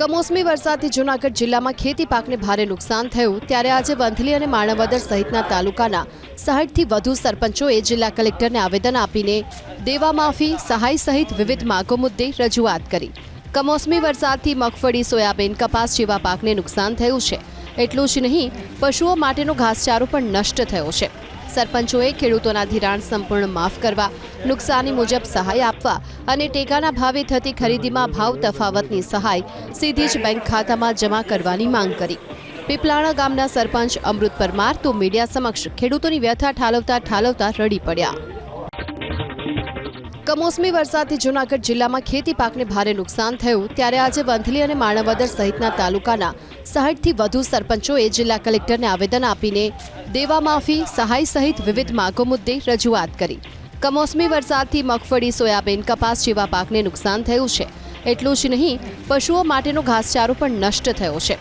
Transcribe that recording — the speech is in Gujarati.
કમોસમી વરસાદથી જૂનાગઢ જિલ્લામાં ખેતી પાકને ભારે નુકસાન થયું. ત્યારે આજે વંથલી અને માણાવદર સહિતના તાલુકાના સાહીઠથી વધુ સરપંચોએ જિલ્લા કલેક્ટરને આવેદન આપીને દેવા માફી, સહાય સહિત વિવિધ માગો મુદ્દે રજૂઆત કરી. કમોસમી વરસાદથી મગફળી, સોયાબીન, કપાસ જેવા પાકને નુકસાન થયું છે. એટલું જ નહીં, પશુઓ માટેનો ઘાસચારો પણ નષ્ટ થયો છે. સરપંચોએ ખેડૂતોના ધિરાણ સંપૂર્ણ માફ કરવા, નુકસાની મુજબ સહાય આપવા અને ટેકાના ભાવે થતી ખરીદીમાં ભાવ તફાવતની સહાય સીધી જ બેંક ખાતામાં જમા કરવાની માંગ કરી. પીપલાણા ગામના સરપંચ અમૃત પરમાર તો મીડિયા સમક્ષ ખેડૂતોની વ્યથા ઠાલવતા ઠાલવતા રડી પડ્યા. કમોસમી વરસાદથી જૂનાગઢ જિલ્લામાં ખેતી પાકને ભારે નુકસાન થયું, ત્યારે આજે વંથલી અને માણાવદર સહિતના તાલુકાના સાહીઠથી વધુ સરપંચોએ જિલ્લા કલેક્ટરને આવેદન આપીને દેવા માફી, સહાય સહિત વિવિધ માગો મુદ્દે રજૂઆત કરી. કમોસમી વરસાદથી મગફળી, સોયાબીન, કપાસ જેવા પાકને નુકસાન થયું છે. એટલું જ નહીં, પશુઓ માટેનો ઘાસચારો પણ નષ્ટ થયો છે.